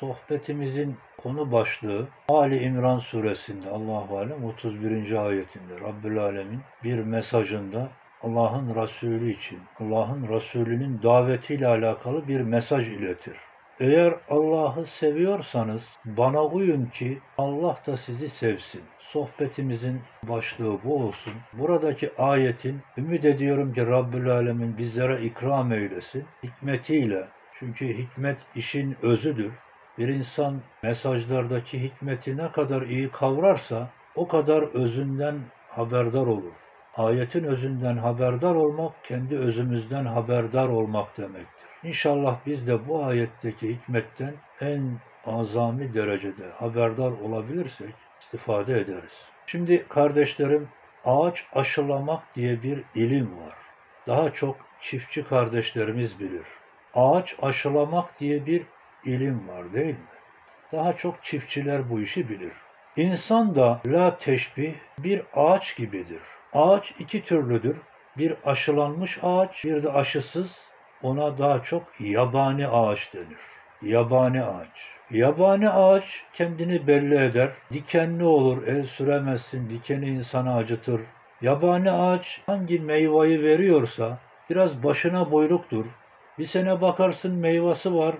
Sohbetimizin konu başlığı Ali İmran suresinde Allahu alem 31. ayetinde Rabbül Alemin bir mesajında Allah'ın Resulü için, Allah'ın Resulünün davetiyle alakalı bir mesaj iletir. Eğer Allah'ı seviyorsanız bana uyun ki Allah da sizi sevsin. Sohbetimizin başlığı bu olsun. Buradaki ayetin ümit ediyorum ki Rabbül Alemin bizlere ikram eylesin. Hikmetiyle. Çünkü hikmet işin özüdür. Bir insan mesajlardaki hikmeti ne kadar iyi kavrarsa o kadar özünden haberdar olur. Ayetin özünden haberdar olmak kendi özümüzden haberdar olmak demektir. İnşallah biz de bu ayetteki hikmetten en azami derecede haberdar olabilirsek istifade ederiz. Şimdi kardeşlerim ağaç aşılamak diye bir ilim var. Daha çok çiftçi kardeşlerimiz bilir. Ağaç aşılamak diye bir ilim var değil mi? Daha çok çiftçiler bu işi bilir. İnsan da la teşbih bir ağaç gibidir. Ağaç iki türlüdür. Bir aşılanmış ağaç, bir de aşısız. Ona daha çok yabani ağaç denir. Yabani ağaç. Yabani ağaç kendini belli eder. Dikenli olur, el süremezsin, dikeni insanı acıtır. Yabani ağaç hangi meyveyi veriyorsa biraz başına buyruktur. Bir sene bakarsın meyvesi var,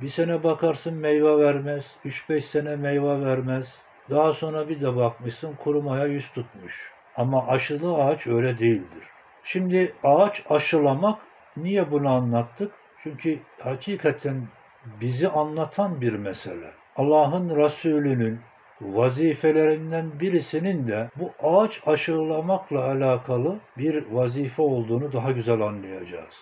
bir sene bakarsın meyve vermez, 3-5 sene meyve vermez. Daha sonra bir de bakmışsın kurumaya yüz tutmuş. Ama aşılı ağaç öyle değildir. Şimdi ağaç aşılamak niye bunu anlattık? Çünkü hakikaten bizi anlatan bir mesele. Allah'ın Resulü'nün vazifelerinden birisinin de bu ağaç aşılamakla alakalı bir vazife olduğunu daha güzel anlayacağız.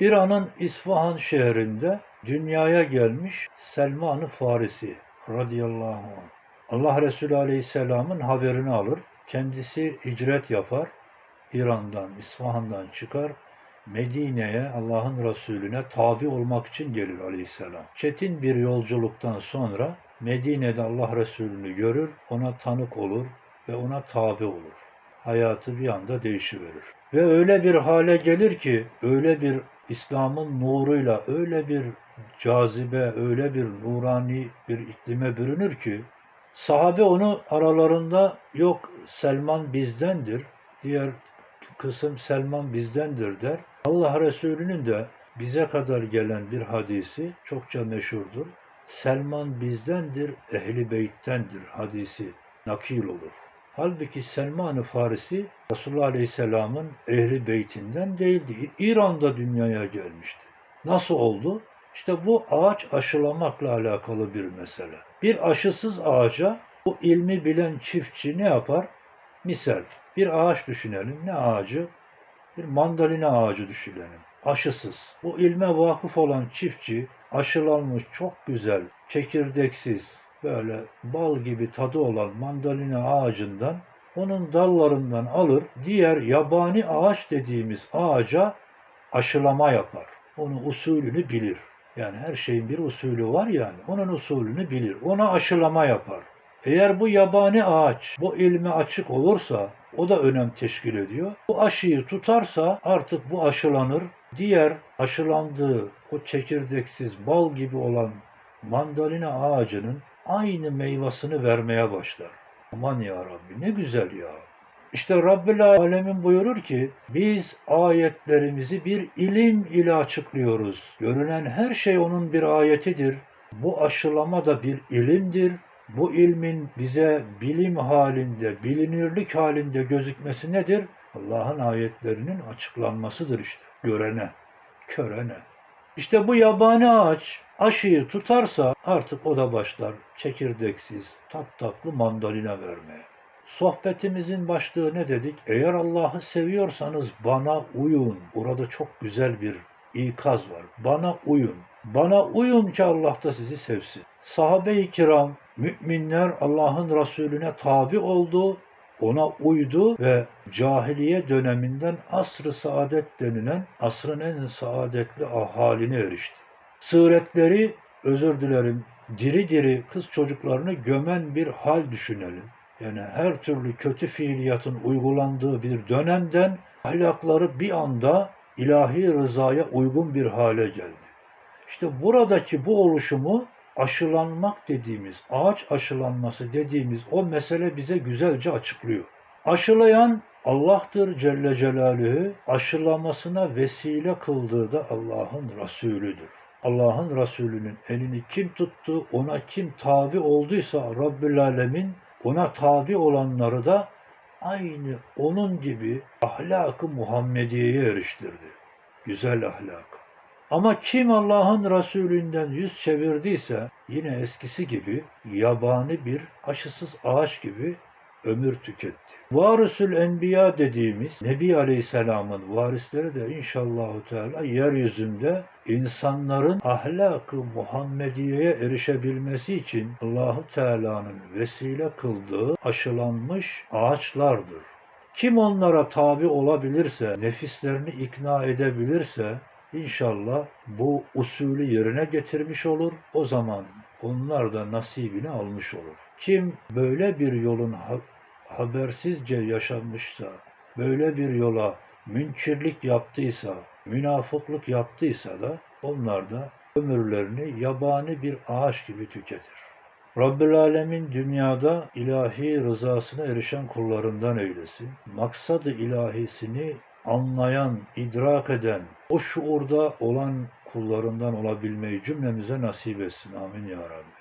İran'ın İsfahan şehrinde dünyaya gelmiş Selman-ı Farisi radıyallahu anh. Allah Resulü aleyhisselamın haberini alır. Kendisi hicret yapar. İran'dan, İsfahan'dan çıkar. Medine'ye Allah'ın Resulüne tabi olmak için gelir aleyhisselam. Çetin bir yolculuktan sonra Medine'de Allah Resulü'nü görür, ona tanık olur ve ona tabi olur. Hayatı bir anda değişiverir. Ve öyle bir hale gelir ki, öyle bir İslam'ın nuruyla, öyle bir cazibe, öyle bir nurani bir iklime bürünür ki, sahabe onu aralarında yok Selman bizdendir, diğer kısım Selman bizdendir der. Allah Resulü'nün de bize kadar gelen bir hadisi çokça meşhurdur. Selman bizdendir, ehli beyttendir hadisi nakil olur. Halbuki Selman-ı Farisi Resulullah Aleyhisselam'ın ehli beytinden değildi. İran'da dünyaya gelmişti. Nasıl oldu? İşte bu ağaç aşılamakla alakalı bir mesele. Bir aşısız ağaca bu ilmi bilen çiftçi ne yapar? Misal bir ağaç düşünelim. Ne ağacı? Bir mandalina ağacı düşünelim. Aşısız. Bu ilme vakıf olan çiftçi aşılanmış çok güzel, çekirdeksiz, böyle bal gibi tadı olan mandalina ağacından onun dallarından alır, diğer yabani ağaç dediğimiz ağaca aşılama yapar. Onun usulünü bilir. Yani her şeyin bir usulü var yani. Onun usulünü bilir. Ona aşılama yapar. Eğer bu yabani ağaç bu ilme açık olursa o da önem teşkil ediyor. Bu aşıyı tutarsa artık bu aşılanır. Diğer aşılandığı o çekirdeksiz bal gibi olan mandalina ağacının aynı meyvasını vermeye başlar. Aman ya Rabbi ne güzel ya. İşte Rabbül Alemin buyurur ki biz ayetlerimizi bir ilim ile açıklıyoruz. Görünen her şey onun bir ayetidir. Bu aşılama da bir ilimdir. Bu ilmin bize bilim halinde, bilinirlik halinde gözükmesi nedir? Allah'ın ayetlerinin açıklanmasıdır işte. Görene, körene. İşte bu yabani ağaç aşıyı tutarsa artık o da başlar çekirdeksiz, tatlı mandalina vermeye. Sohbetimizin başlığı ne dedik? Eğer Allah'ı seviyorsanız bana uyun. Burada çok güzel bir ikaz var. Bana uyun. Bana uyun ki Allah da sizi sevsin. Sahabe-i kiram, müminler Allah'ın Resulüne tabi oldu, ona uydu ve cahiliye döneminden asr-ı saadet denilen asrın en saadetli haline erişti. Sıretleri, özür dilerim, diri diri kız çocuklarını gömen bir hal düşünelim. Yani her türlü kötü fiiliyatın uygulandığı bir dönemden ahlakları bir anda ilahi rızaya uygun bir hale geldi. İşte buradaki bu oluşumu aşılanmak dediğimiz, ağaç aşılanması dediğimiz o mesele bize güzelce açıklıyor. Aşılayan Allah'tır Celle Celaluhu, aşılamasına vesile kıldığı da Allah'ın Resulüdür. Allah'ın Resulü'nün elini kim tuttu, ona kim tabi olduysa Rabbül Alemin ona tabi olanları da aynı onun gibi ahlakı Muhammediye'ye eriştirdi. Güzel ahlak. Ama kim Allah'ın Resulünden yüz çevirdiyse yine eskisi gibi yabani bir aşısız ağaç gibi ömür tüketti. Varisül Enbiya dediğimiz Nebi Aleyhisselam'ın varisleri de inşallahu teala yeryüzünde insanların ahlakı Muhammediye'ye erişebilmesi için Allahu Teala'nın vesile kıldığı aşılanmış ağaçlardır. Kim onlara tabi olabilirse, nefislerini ikna edebilirse inşallah bu usulü yerine getirmiş olur. O zaman onlar da nasibini almış olur. Kim böyle bir yolun ha- habersizce yaşanmışsa, böyle bir yola münkirlik yaptıysa, münafıklık yaptıysa da onlar da ömürlerini yabani bir ağaç gibi tüketir. Rabbül Alemin dünyada ilahi rızasına erişen kullarından eylesin. Maksadı ilahisini anlayan, idrak eden, o şuurda olan kullarından olabilmeyi cümlemize nasip etsin. Amin ya Rabbi.